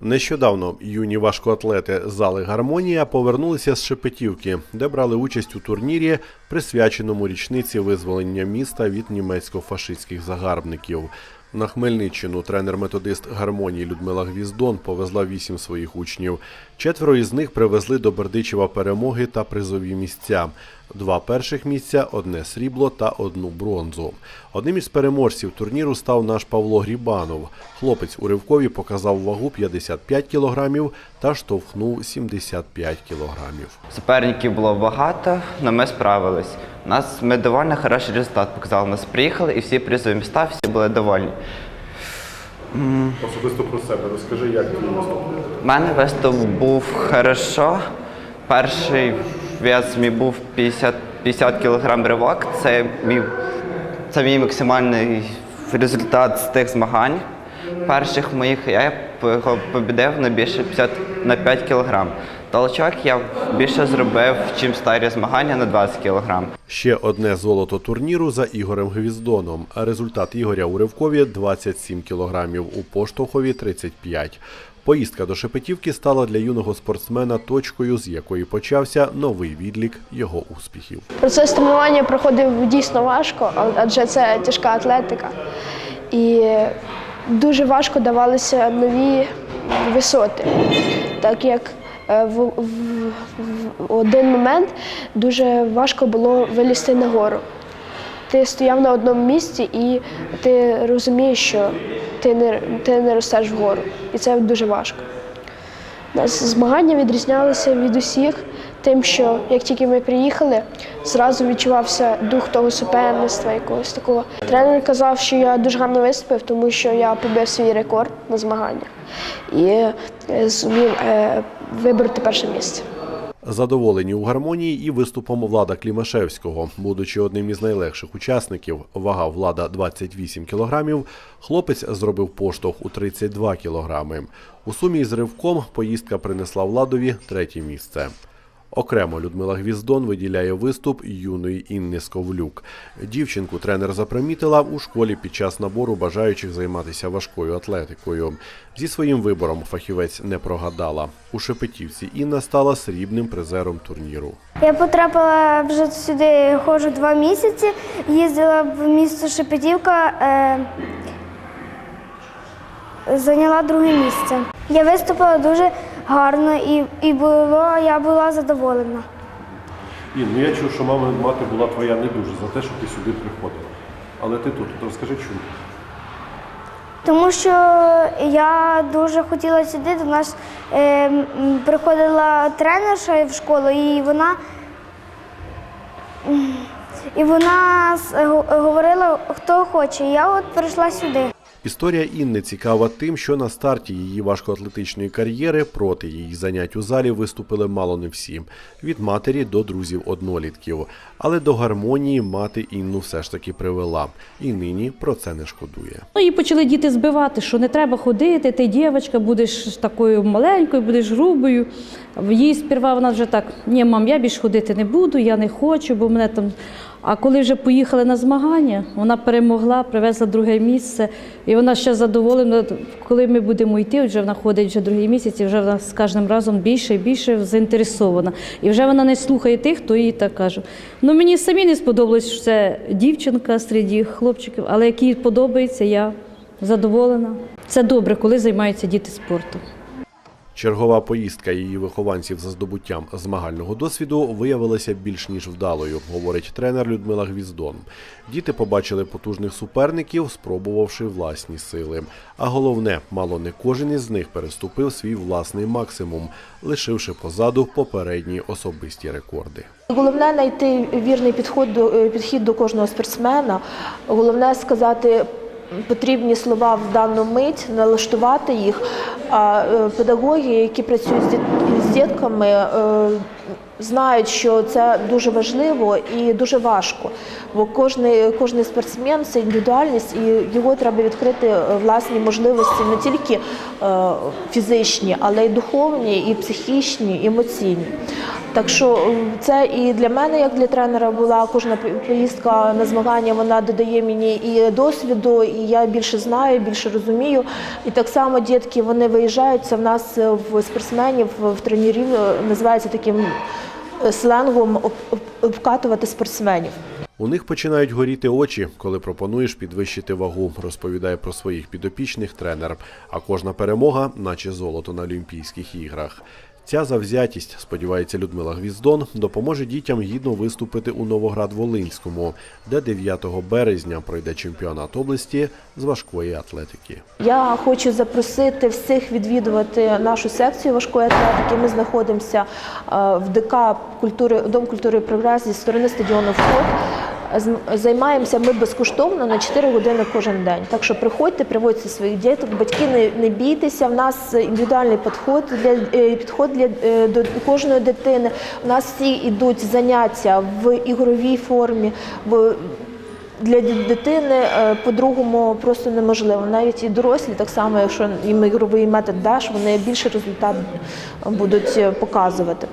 Нещодавно юні важкоатлети зали Гармонія повернулися з Шепетівки, де брали участь у турнірі, присвяченому річниці визволення міста від німецько-фашистських загарбників. На Хмельниччину тренер-методист гармонії Людмила Гвіздон повезла вісім своїх учнів. Четверо із них привезли до Бердичева перемоги та призові місця. Два перших місця, одне срібло та одну бронзу. Одним із переможців турніру став наш Павло Грібанов. Хлопець у ривкові показав вагу 55 кілограмів та штовхнув 75 кілограмів. Суперників було багато, але ми справились. У нас ми доволі хороший результат показали. Нас приїхали і всі призові міста, всі були довольні. Особисто про себе розкажи, як твій виступ. У мене виступ був хорошо. Перший вес мій був 50, 50 кг ривок. Це мій, це мій максимальний результат з тих змагань. Перших моїх я його побідив на більше 50, на 5 кг. Толчок я більше зробив, чим старі змагання на 20 кг. Ще одне золото турніру за Ігорем Гвіздоном. А результат Ігоря у ривкові 27 кілограмів, у поштовхові 35. Поїздка до Шепетівки стала для юного спортсмена точкою, з якої почався новий відлік його успіхів. Процес тренування проходив дійсно важко, адже це тяжка атлетика. І дуже важко давалися нові висоти, так як в, в, в один момент дуже важко було вилізти на гору. Ти стояв на одному місці і ти розумієш, що ти не, ти не ростеш вгору. І це дуже важко. Нас змагання відрізнялися від усіх тим, що як тільки ми приїхали, зразу відчувався дух того суперництва, якогось такого. Тренер казав, що я дуже гарно виступив, тому що я побив свій рекорд на змаганнях і е, зумів е, вибрати перше місце. Задоволені у гармонії і виступом Влада Клімашевського. Будучи одним із найлегших учасників, вага влада 28 кілограмів, хлопець зробив поштовх у 32 кілограми. У сумі з ривком поїздка принесла владові третє місце. Окремо Людмила Гвіздон виділяє виступ юної Інни Сковлюк. Дівчинку тренер запримітила у школі під час набору бажаючих займатися важкою атлетикою. Зі своїм вибором фахівець не прогадала. У Шепетівці Інна стала срібним призером турніру. Я потрапила вже сюди, ходжу два місяці. Їздила в місто Шепетівка, е, зайняла друге місце. Я виступила дуже гарно і, і було, я була задоволена. Ін, ну я чув, що мама мати була твоя не дуже за те, що ти сюди приходила. Але ти тут, то розкажи чому. Тому що я дуже хотіла сюди. До нас е, приходила тренерша в школу, і вона, і вона говорила, хто хоче. І Я от прийшла сюди. Історія Інни цікава тим, що на старті її важкоатлетичної кар'єри проти її занять у залі виступили мало не всі від матері до друзів однолітків. Але до гармонії мати Інну все ж таки привела, і нині про це не шкодує. Ну, і почали діти збивати, що не треба ходити, ти дівчинка, будеш такою маленькою, будеш грубою. Їй сперва вона вже так, ні, мам, я більше ходити не буду, я не хочу, бо мене там. А коли вже поїхали на змагання, вона перемогла, привезла друге місце, і вона ще задоволена. Коли ми будемо йти, вже вона ходить вже другий місяць, і вже вона з кожним разом більше і більше заінтересована. І вже вона не слухає тих, хто їй так каже. Ну мені самі не сподобалось, що це дівчинка серед хлопчиків, але якій подобається, я задоволена. Це добре, коли займаються діти спортом. Чергова поїздка її вихованців за здобуттям змагального досвіду виявилася більш ніж вдалою, говорить тренер Людмила Гвіздон. Діти побачили потужних суперників, спробувавши власні сили. А головне, мало не кожен із них переступив свій власний максимум, лишивши позаду попередні особисті рекорди. Головне знайти вірний підход до е, підхід до кожного спортсмена. Головне сказати потрібні слова в дану мить, налаштувати їх. А е, педагоги, які працюють з діт- з дітками, е, знають, що це дуже важливо і дуже важко. Бо кожний, кожний спортсмен це індивідуальність, і його треба відкрити е, власні можливості не тільки фізичні, але й духовні, і психічні, і емоційні. Так що е, це і для мене, як для тренера, була кожна поїздка на змагання. Вона додає мені і досвіду, і я більше знаю, більше розумію. І так само дітки вони виїжджають. Це в нас е, в спортсменів в тренерів е, називається таким е, сленгом об- об- обкатувати спортсменів. У них починають горіти очі, коли пропонуєш підвищити вагу, розповідає про своїх підопічних тренер. А кожна перемога, наче золото на Олімпійських іграх. Ця завзятість, сподівається Людмила Гвіздон, допоможе дітям гідно виступити у Новоград-Волинському, де 9 березня пройде чемпіонат області з важкої атлетики. Я хочу запросити всіх відвідувати нашу секцію важкої атлетики. Ми знаходимося е, в ДК культури Дом культури і прогрес зі сторони стадіону Вход. Займаємося ми безкоштовно на 4 години кожен день. Так що приходьте, приводьте своїх діток, батьки не, не бійтеся. В нас індивідуальний підход для е, підход для е, до кожної дитини. У нас всі йдуть заняття в ігровій формі. В для дитини е, по-другому просто неможливо. Навіть і дорослі, так само, якщо їм ігровий метод даш, вони більше результат будуть показувати.